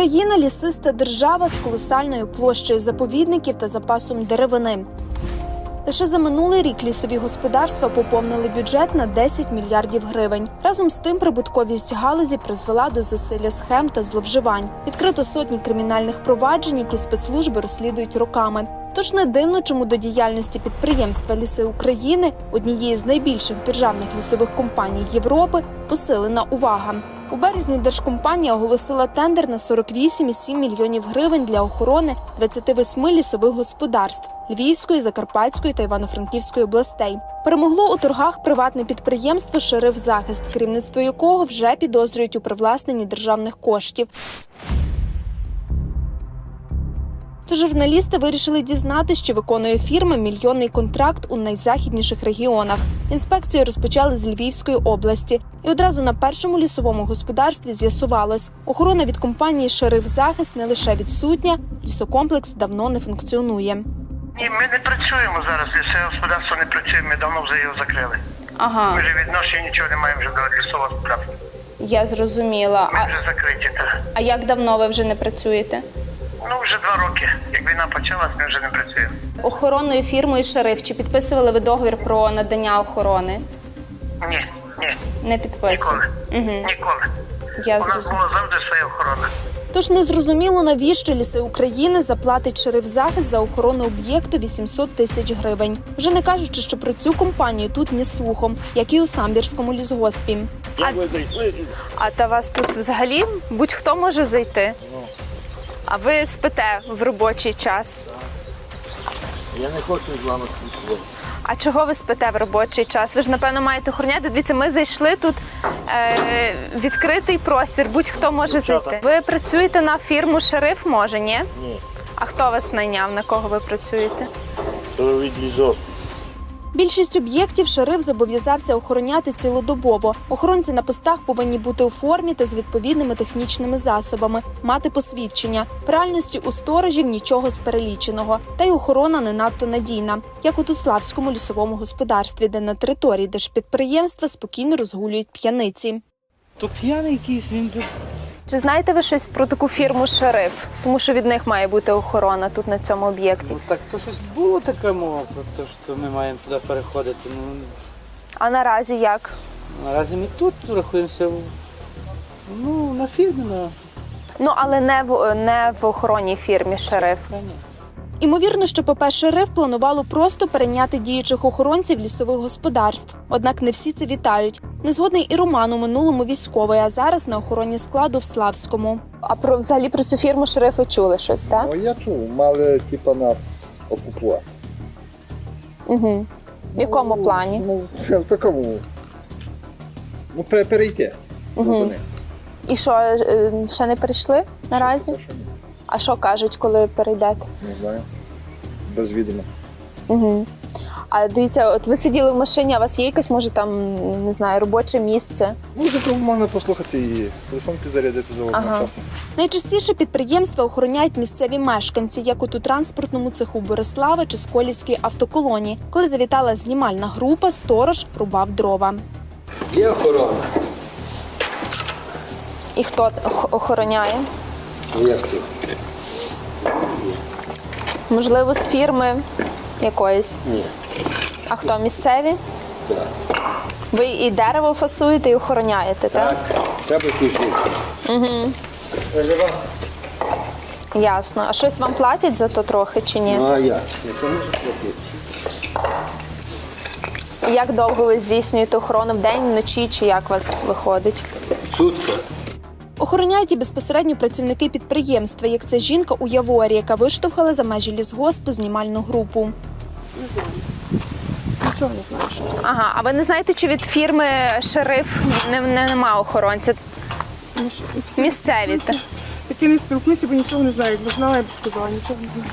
Україна лісиста держава з колосальною площею заповідників та запасом деревини. Лише за минулий рік лісові господарства поповнили бюджет на 10 мільярдів гривень. Разом з тим, прибутковість галузі призвела до засилля схем та зловживань. Відкрито сотні кримінальних проваджень, які спецслужби розслідують роками. Тож не дивно, чому до діяльності підприємства Ліси України, однієї з найбільших державних лісових компаній Європи, посилена увага. У березні держкомпанія оголосила тендер на 48,7 мільйонів гривень для охорони 28 лісових господарств Львівської, Закарпатської та Івано-Франківської областей. Перемогло у торгах приватне підприємство Шериф Захист, керівництво якого вже підозрюють у привласненні державних коштів. Тож журналісти вирішили дізнати, що виконує фірма мільйонний контракт у найзахідніших регіонах. Інспекцію розпочали з Львівської області, і одразу на першому лісовому господарстві з'ясувалось, охорона від компанії Шериф Захист не лише відсутня, лісокомплекс давно не функціонує. Ні, ми не працюємо зараз. Лісове господарство не працює. Ми давно вже його закрили. Ага, Ми вже відношення нічого не маємо вже до лісового господарства. я зрозуміла. Ми А, вже закриті. Та. а як давно ви вже не працюєте? Ну вже два роки. Як війна почалась, ми вже не працюємо. Охоронною фірмою шериф чи підписували ви договір про надання охорони? Ні, ні, Не підписували. ніколи. Угу. Ніколи. Я У нас була завжди своя охорона. Тож незрозуміло, навіщо ліси України заплатить шериф захист за охорону об'єкту 800 тисяч гривень. Вже не кажучи, що про цю компанію тут ні слухом, як і у самбірському лісгоспі. А, а та вас тут взагалі будь-хто може зайти? А ви спите в робочий час. Я не хочу з вами спілкуватися. А чого ви спите в робочий час? Ви ж напевно маєте охороняти. Дивіться, ми зайшли тут е, відкритий простір, будь-хто може зайти. Ви працюєте на фірму шериф, може, ні? Ні, А хто вас найняв? На кого ви працюєте? то від лізок. Більшість об'єктів шериф зобов'язався охороняти цілодобово. Охоронці на постах повинні бути у формі та з відповідними технічними засобами, мати посвідчення. В реальності у сторожів нічого з переліченого, та й охорона не надто надійна, як у Туславському лісовому господарстві, де на території держпідприємства спокійно розгулюють п'яниці. То п'яний якийсь він. Чи знаєте ви щось про таку фірму шериф? Тому що від них має бути охорона тут на цьому об'єкті. Ну, так то щось було така мова про те, що ми маємо туди переходити. Ну А наразі як? наразі ми тут рахуємося в- ну, на фірмі, на Ну але не в не в охоронній фірмі шериф. охрані. Імовірно, що ПП «Шериф» планувало просто перейняти діючих охоронців лісових господарств. Однак не всі це вітають. Незгодний і Роман у минулому військовий, а зараз на охороні складу в Славському. А про взагалі про цю фірму шериф ви чули щось, так? Ну, я чув, мали типа нас окупувати. Угу. В якому Ну, плані? Ну, це в такому. Ну, пе- перейти. Мгм. до них. І що е, ще не прийшли наразі? Що. А що кажуть, коли перейдете? Не знаю. Без відома. Угу. А дивіться, от ви сиділи в машині, а у вас є якесь, може, там не знаю, робоче місце? Музику можна послухати і телефон підзарядити за одночасно. Найчастіше підприємства охороняють місцеві мешканці, як от у транспортному цеху Борислава чи Сколівській автоколонії. Коли завітала знімальна група, сторож рубав дрова. Є охорона. І хто охороняє? Ну, Як тут? Можливо, з фірми якоїсь. Ні. А хто місцеві? Так. Ви і дерево фасуєте, і охороняєте, так? Так. Треба ключі. Ясно. А щось вам платять за то трохи чи ні? Ну а як? Якщо платити. Як довго ви здійснюєте охорону в день, вночі, чи як у вас виходить? Сутка. Охороняють і безпосередньо працівники підприємства, як це жінка у Яворі, яка виштовхала за межі лісгоспу знімальну групу. Нічого не знаю. Ага, а ви не знаєте, чи від фірми шериф не, не нема охоронця? Місцеві. Я не спілкуюся, бо нічого не знаю. Якби знала, я б сказала, нічого не знаю.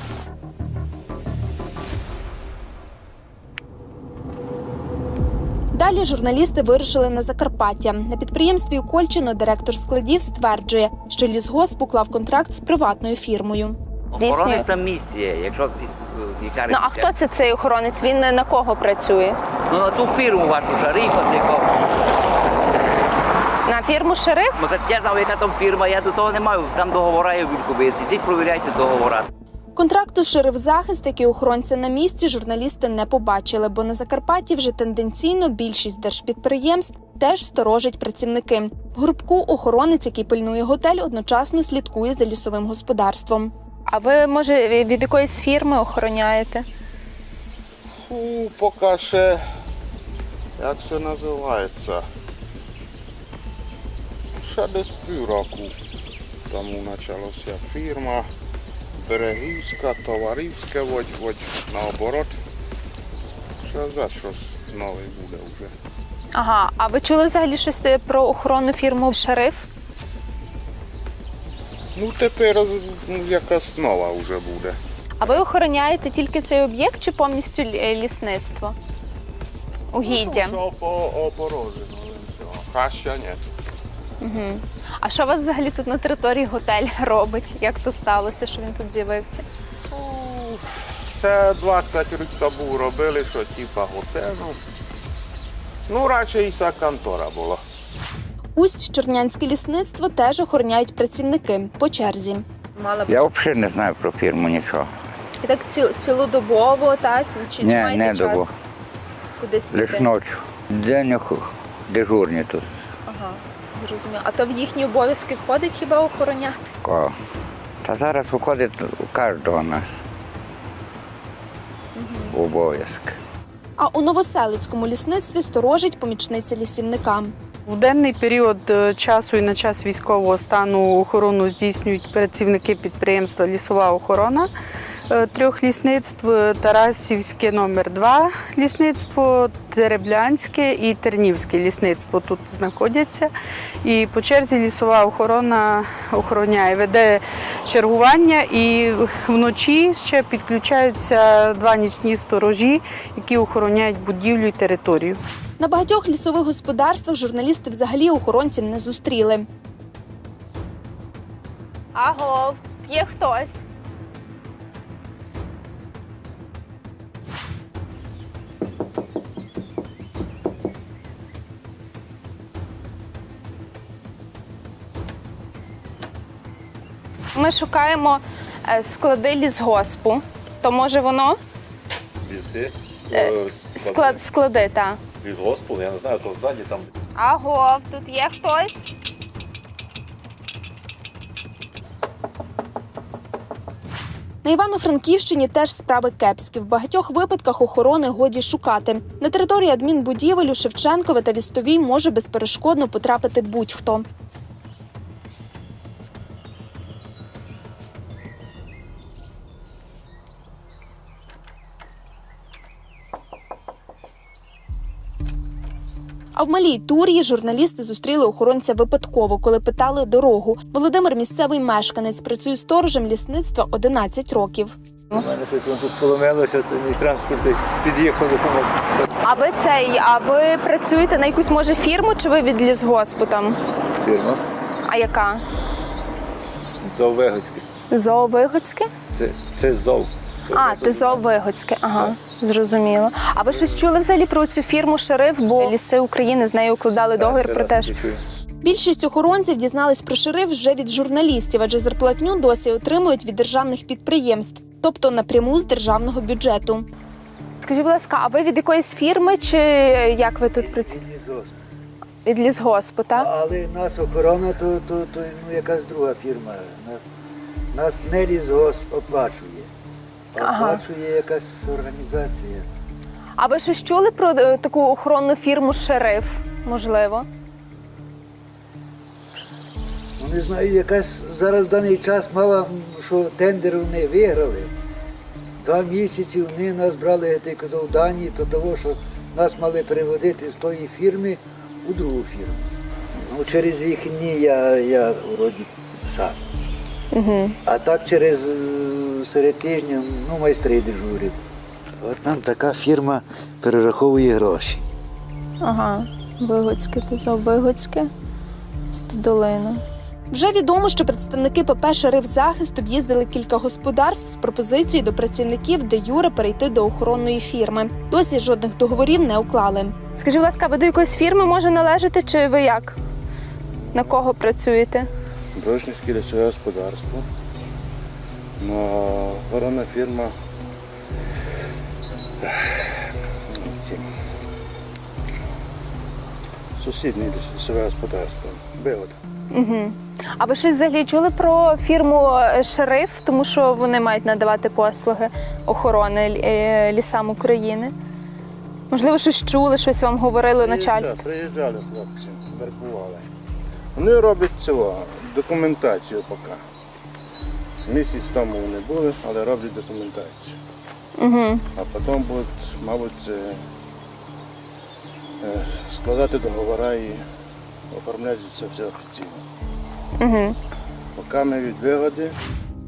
Далі журналісти вирушили на Закарпаття. На підприємстві у Кольчино директор складів стверджує, що лісгосп уклав контракт з приватною фірмою. Здійснює. Охоронець там місці якщо лікарня. Ну а хто це цей охоронець? Він на кого працює? Ну на ту фірму вашу шарифа, з якого На фірму шериф? Ну, так я знав, яка там фірма, я до того не маю. Там договора є в Вільховиці. Йдіть провіряйте договора. Контракту «Шерифзахист», який охоронця на місці, журналісти не побачили, бо на Закарпатті вже тенденційно більшість держпідприємств теж сторожать працівники. В групку охоронець, який пильнує готель, одночасно слідкує за лісовим господарством. А ви, може, від якоїсь фірми охороняєте? Фу, поки ще, як це називається? Ще десь півроку тому почалася фірма Берегівська, товариська, водь, водь наоборот. Ще за щось нове буде вже. Ага, а ви чули взагалі щось про охоронну фірму шериф? Ну тепер ну, якась нова вже буде. А ви охороняєте тільки цей об'єкт чи повністю е, лісництво? Угіддя. Що по оборожено, хаща ні. А що у вас взагалі тут на території готель робить? Як то сталося, що він тут з'явився? Ще 20 років тому робили, що типа готелю. Ну, радше і ця контора була. Усть Чернянське лісництво теж охороняють працівники по черзі. Мала б Я взагалі не знаю про фірму нічого. і так ці- цілодобово, так? Чи, Ні, чи маєте не час добу. кудись піти? Лише ночі. День ох- дежурні тут. Ага, зрозуміло. А то в їхні обов'язки входить хіба охороняти? Ко. Та зараз виходить у кожного нас. Обов'язок. А у Новоселицькому лісництві сторожить помічниця лісівника. У денний період е, часу і на час військового стану охорону здійснюють працівники підприємства Лісова охорона трьох лісництв е, Тарасівське номер 2 лісництво, Тереблянське і Тернівське лісництво тут знаходяться. І по черзі лісова охорона охороняє, веде чергування і вночі ще підключаються два нічні сторожі, які охороняють будівлю і територію. На багатьох лісових господарствах журналісти взагалі охоронців не зустріли. Аго, тут є хтось. Ми шукаємо е, склади лісгоспу. То може воно? Ліси, Е, Склад, склади, так. від госпу, я не знаю, то здані там Аго, тут є хтось. На Івано-Франківщині теж справи кепські. В багатьох випадках охорони годі шукати. На території адмінбудівель у Шевченкове та Вістовій може безперешкодно потрапити будь-хто. В малій турії журналісти зустріли охоронця випадково, коли питали дорогу. Володимир місцевий мешканець працює сторожем лісництва 11 років. У мене щось воно тут поломилося, то мій транспорт десь під'їхав допомог. А ви цей, а ви працюєте на якусь може фірму чи ви від лісгоспу там? Фірма. А яка? Зоовигоцьке. Зоовигоцьке? Це, це зов. А, ти зоовигоцьке, ага, зрозуміло. А ви щось чули взагалі про цю фірму шериф, бо ліси України з нею укладали договір про те, що Більшість охоронців дізнались про шериф вже від журналістів, адже зарплатню досі отримують від державних підприємств, тобто напряму з державного бюджету. Скажіть, будь ласка, а ви від якоїсь фірми чи як ви тут працюєте? Від лісгоспу, так? Але нас охорона, то, то, то ну, якась друга фірма. Нас, нас не лісгосп оплачує. Ага. Оплачує якась організація. А ви щось чули про е, таку охоронну фірму шериф? Можливо. Ну не знаю, якась зараз в даний час мала, м, що тендер вони виграли. Два місяці вони нас брали, як ти казав, дані, то того, що нас мали переводити з тої фірми у другу фірму. Ну, через вихідні я, я вроді сам. Угу. А так через е, серед тижня ну, майстри дежурять. От нам така фірма перераховує гроші. Ага. Вигоцьке, то зоовигоцьке. Стодолина. Вже відомо, що представники ПП «Шериф Захист» об'їздили кілька господарств з пропозицією до працівників де юре перейти до охоронної фірми. Досі жодних договорів не уклали. Скажіть, будь ласка, ви до якоїсь фірми може належати, чи ви як? На кого працюєте? Брошницьке лісове господарство. А охоронна фірма. Сусіднє лісове господарство. Бигода. Угу. А ви щось взагалі чули про фірму е, Шериф, тому що вони мають надавати послуги охорони е, лісам України? Можливо, щось чули, щось вам говорило начальство? Приїжджали хлопці, вербували. Вони роблять цього, документацію поки. Місяць тому вони були, але роблять документацію. Угу. А потім будуть, мабуть, е, е, складати договори і оформляти це все офіційно. Угу. Поки ми від вигоди.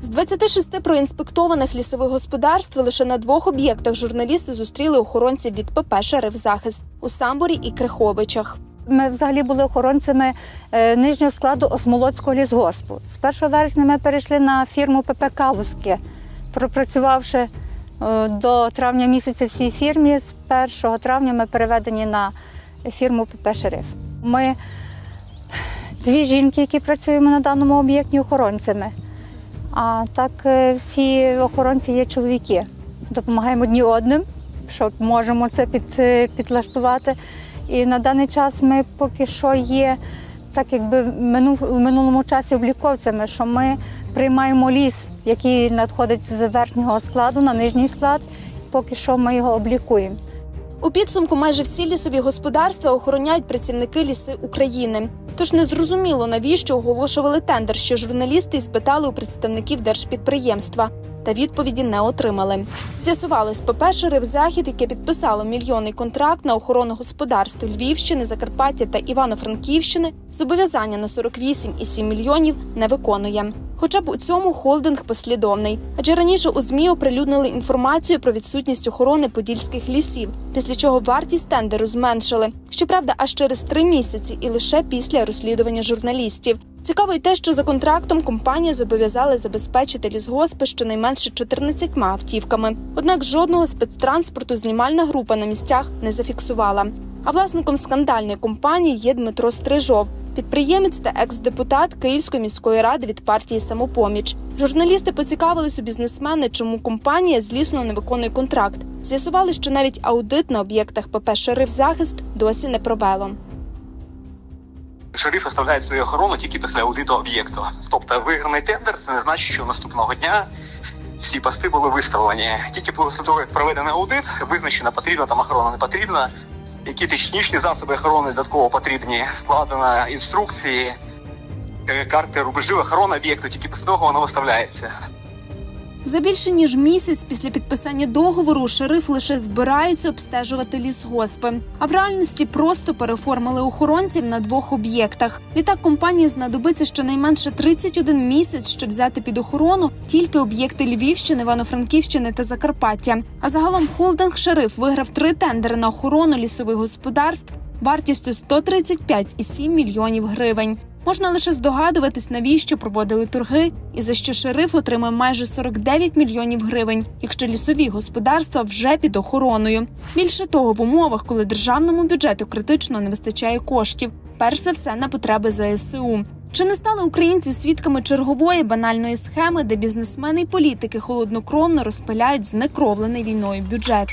З 26 проінспектованих лісових господарств лише на двох об'єктах журналісти зустріли охоронців від ПП «Шерифзахист» у Самборі і Криховичах. Ми взагалі були охоронцями е, нижнього складу Осмолоцького лісгоспу. З 1 вересня ми перейшли на фірму ПП Калузьке, пропрацювавши е, до травня місяця в цій фірмі. З 1 травня ми переведені на фірму ПП Шериф. Ми дві жінки, які працюємо на даному об'єкті охоронцями. А так е, всі охоронці є чоловіки. Допомагаємо одні одним, що можемо це під, підлаштувати. І на даний час ми поки що є так, якби в минулому часі обліковцями, що ми приймаємо ліс, який надходить з верхнього складу на нижній склад. Поки що ми його облікуємо. У підсумку майже всі лісові господарства охороняють працівники ліси України. Тож незрозуміло, навіщо оголошували тендер, що журналісти й спитали у представників держпідприємства. Та відповіді не отримали. З'ясувалось, ПП «Шериф Захід, яке підписало мільйонний контракт на охорону господарств Львівщини, Закарпаття та Івано-Франківщини, зобов'язання на 48,7 мільйонів не виконує. Хоча б у цьому холдинг послідовний. Адже раніше у ЗМІ оприлюднили інформацію про відсутність охорони подільських лісів, після чого вартість тендеру зменшили. Щоправда, аж через три місяці і лише після розслідування журналістів. Цікаво й те, що за контрактом компанія зобов'язала забезпечити лісгоспи щонайменше 14 автівками. Однак жодного спецтранспорту знімальна група на місцях не зафіксувала. А власником скандальної компанії є Дмитро Стрижов, підприємець та екс-депутат Київської міської ради від партії Самопоміч. Журналісти поцікавились у бізнесмени, чому компанія злісно не виконує контракт. З'ясували, що навіть аудит на об'єктах ПП «Шериф Захист досі не провело. Шериф оставляє свою охорону тільки після аудиту об'єкту. Тобто виграний тендер, це не значить, що наступного дня всі пости були виставлені. Тільки після того, як проведений аудит, визначена потрібна там охорона не потрібна. Які технічні засоби охорони додатково потрібні, складено інструкції, е, карти рубежів охорони об'єкту, тільки після того воно виставляється. За більше ніж місяць після підписання договору шериф лише збираються обстежувати лісгоспи, а в реальності просто переформили охоронців на двох об'єктах. Відтак компанії знадобиться щонайменше 31 місяць, щоб взяти під охорону тільки об'єкти Львівщини, Івано-Франківщини та Закарпаття. А загалом холдинг шериф виграв три тендери на охорону лісових господарств вартістю 135,7 мільйонів гривень. Можна лише здогадуватись, навіщо проводили торги, і за що шериф отримав майже 49 мільйонів гривень, якщо лісові господарства вже під охороною. Більше того, в умовах, коли державному бюджету критично не вистачає коштів, перш за все на потреби ЗСУ. Чи не стали українці свідками чергової банальної схеми, де бізнесмени і політики холоднокровно розпиляють знекровлений війною бюджет?